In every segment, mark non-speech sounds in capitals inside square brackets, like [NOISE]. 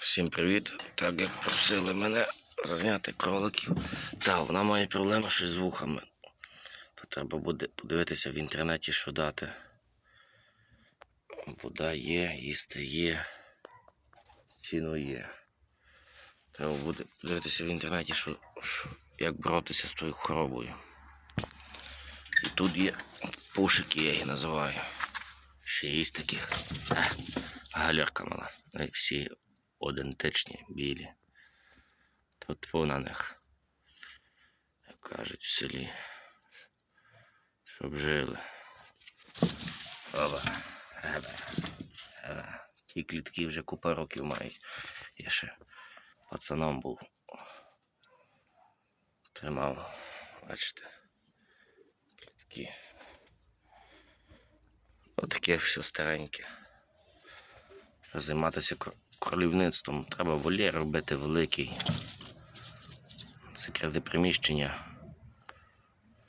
Всім привіт! Так як просили мене зазняти кроликів. Так, вона має проблему щось з вухами. То треба буде подивитися в інтернеті, що дати. Вода є, їсти є, ціну є. Треба буде подивитися в інтернеті, що, що, як боротися з тою хворобою. І тут є пушики, я їх називаю. Ще є таких. А, галерка мала. Як всі одентичні, білі. Тут на них. Як кажуть в селі. Щоб жили. Оба. Еба. Еба. Ті клітки вже купа років мають. Я ще пацаном був. Тримав. Бачите. Клітки. Отаке все стареньке. Щоб займатися кролівництвом, треба волі робити великий. Секрети приміщення.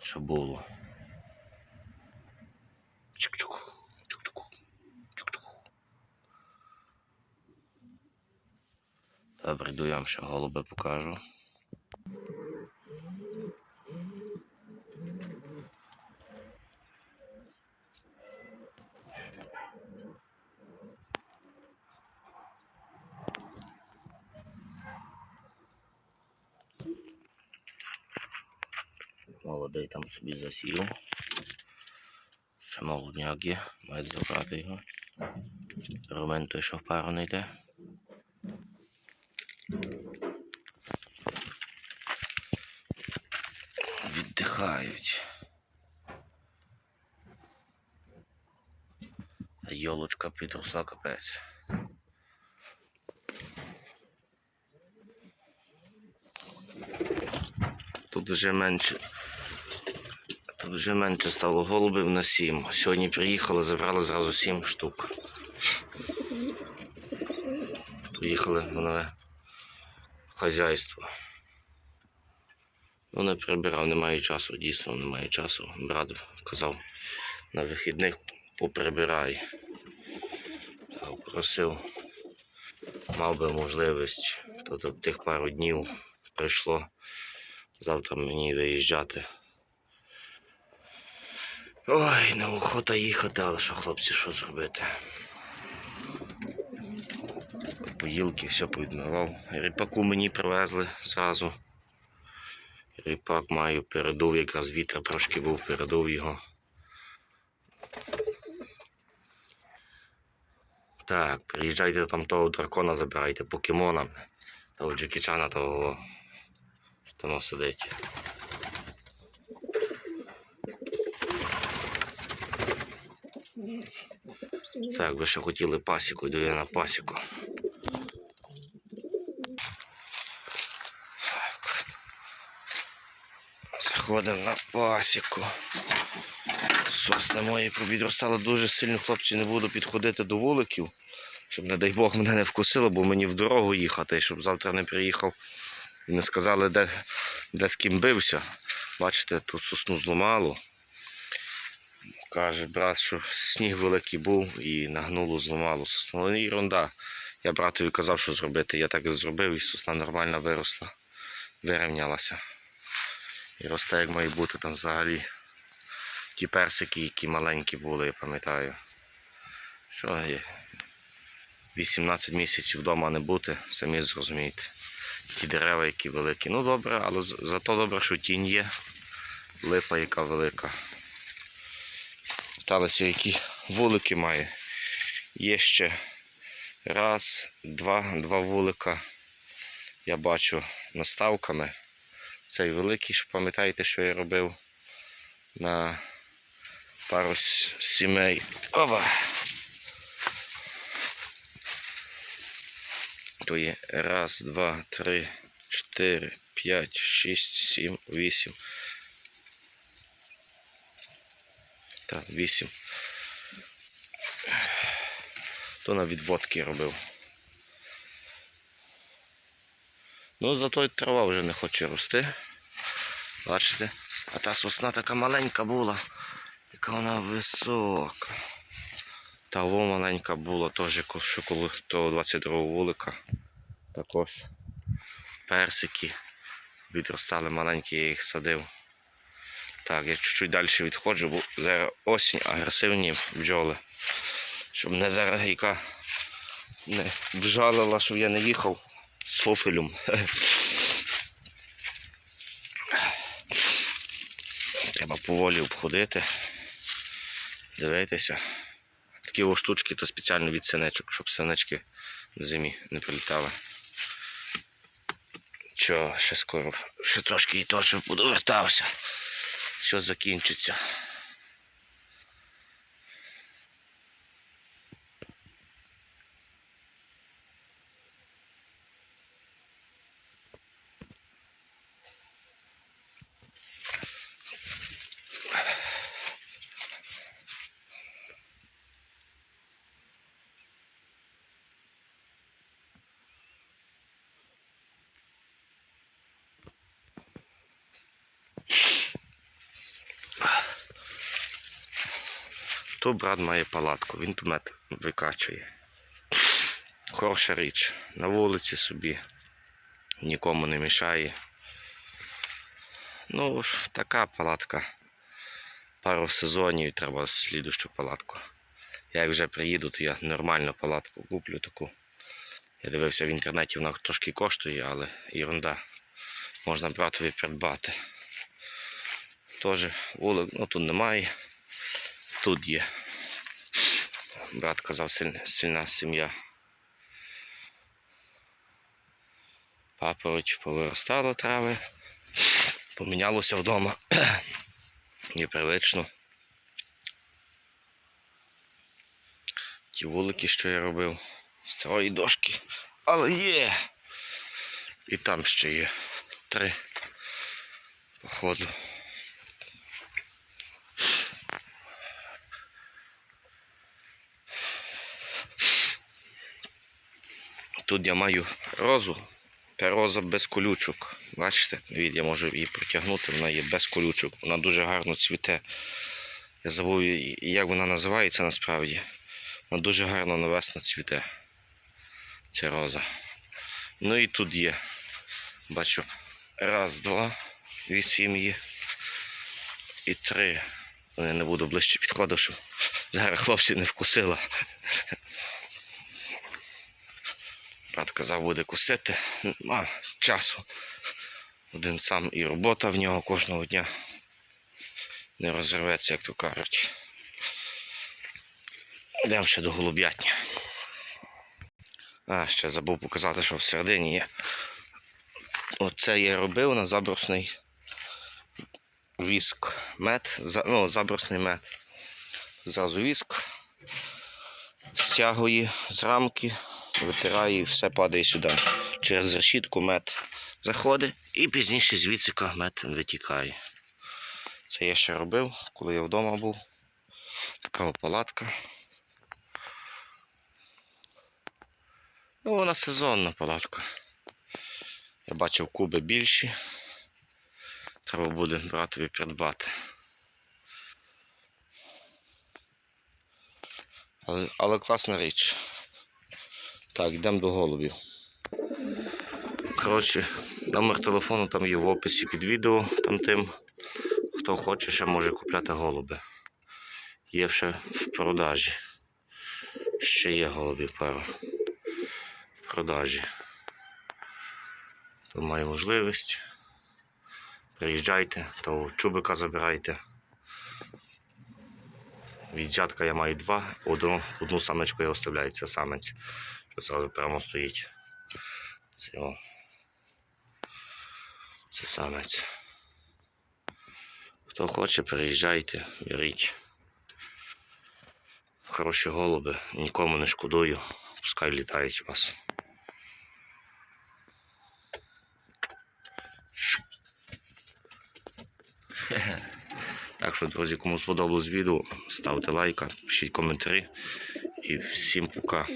Щоб було. Добре, йду я ще голуби покажу. Молодий там собі засів. Є, мають забрати його. Румен той, що в пару не йде. Віддихають. А йолочка підросла капець. Тут вже менше. Тут вже менше стало голубів на сім. Сьогодні приїхали, забрали зразу сім штук. Приїхали в нове хазяйство. Ну, не прибирав, немає часу, дійсно немає часу. Брат казав, на вихідних поприбирай. Просив, мав би можливість. Тобто тих пару днів прийшло. Завтра мені виїжджати. Ой, неохота їхати, але що хлопці, що зробити? Поїлки все повідмивав. Ріпаку мені привезли зразу. Ріпак маю, передув, якраз вітер трошки був, передув його. Так, приїжджайте там того дракона, забирайте покемона. Того Джекі Чана, того що там сидить. Так, ви ще хотіли пасіку, йду я на пасіку. Заходимо на пасіку. Сосни мої побідростали дуже сильно, хлопці, не буду підходити до вуликів, щоб, не дай Бог, мене не вкусило, бо мені в дорогу їхати, щоб завтра не приїхав. І не сказали, де, де з ким бився. Бачите, тут сосну зламало. Каже брат, що сніг великий був і нагнуло зламало сосну. Але ерунда. Я братові казав, що зробити. Я так і зробив, і сосна нормально виросла, вирівнялася. І росте, як має бути там взагалі. Ті персики, які маленькі були, я пам'ятаю. Що є? 18 місяців вдома не бути, самі зрозумієте. Ті дерева, які великі. Ну добре, але зато добре, що тінь є. Липа яка велика. Питалися, які вулики має. Є ще раз, два, два вулика. Я бачу наставками. Цей великий, що пам'ятаєте, що я робив на пару сімей. Ова! То є раз, два, три, чотири, п'ять, шість, сім, вісім. Так, вісім. То на відводки робив. Ну, зато й трава вже не хоче рости. Бачите? А та сосна така маленька була, яка вона висока. Та во маленька була теж, що коло того 22 вулика. також персики. Відростали маленькі, я їх садив. Так, я чуть-чуть далі відходжу, бо зараз осінь, агресивні бджоли. Щоб мене зараз гійка не бжалила, щоб я не їхав з фофелем. Треба поволі обходити, дивитися. Такі о штучки то спеціально від синичок, щоб синички в зимі не прилітали. Що, ще скоро, ще трошки і то, щоб буду вертався. Все закінчиться. То брат має палатку, він тут викачує. Хороша річ. На вулиці собі нікому не мішає. Ну, така палатка. Пару сезонів треба слідущу палатку. Я як вже приїду, то я нормальну палатку куплю таку. Я дивився в інтернеті, вона трошки коштує, але ерунда. Можна братові придбати. Теж вулик, ну тут немає. Тут є. Брат казав, сильна, сім'я. Папороть повиростало трави. Помінялося вдома. [CLEARS THROAT] Непривично. Ті вулики, що я робив, старої дошки. Але є! І там ще є три. Походу. Тут я маю розу. Та роза без колючок. Бачите, я можу її протягнути, вона є без колючок. Вона дуже гарно цвіте. Я забув, як вона називається насправді. Вона дуже гарно на весну цвіте. Ця роза. Ну і тут є. Бачу. Раз, два, дві сім'ї. І три. Я не буду ближче підходити, щоб зараз хлопці не вкусила. Брат казав, буде кусити. А, часу. Один сам і робота в нього кожного дня. Не розірветься, як то кажуть. Йдемо ще до голуб'ятні. А, ще забув показати, що всередині є. Оце я робив на забросний віск. Мед, за- ну, забросний мед. Зразу віск. Стягує з рамки, витирає і все падає сюди. Через решітку мед заходить і пізніше звідси мед витікає. Це я ще робив, коли я вдома був. Така палатка. Ну, вона сезонна палатка. Я бачив куби більші. Треба буде братові придбати. Але, але класна річ. Так, йдемо до голубів. Коротше, номер телефону там є в описі під відео. Там тим, хто хоче, ще може купляти голуби. Є ще в продажі. Ще є голубів пару. В продажі. Хто має можливість. Приїжджайте, того чубика забирайте. Від дядка я маю два, одну, одну самочку я оставляю, це самець, зразу прямо стоїть. Це, о. це самець. Хто хоче, приїжджайте, беріть. Хороші голуби, нікому не шкодую, пускай літають у вас. Так що, друзі, кому сподобалось відео, ставте лайка, пишіть коментарі і всім пока.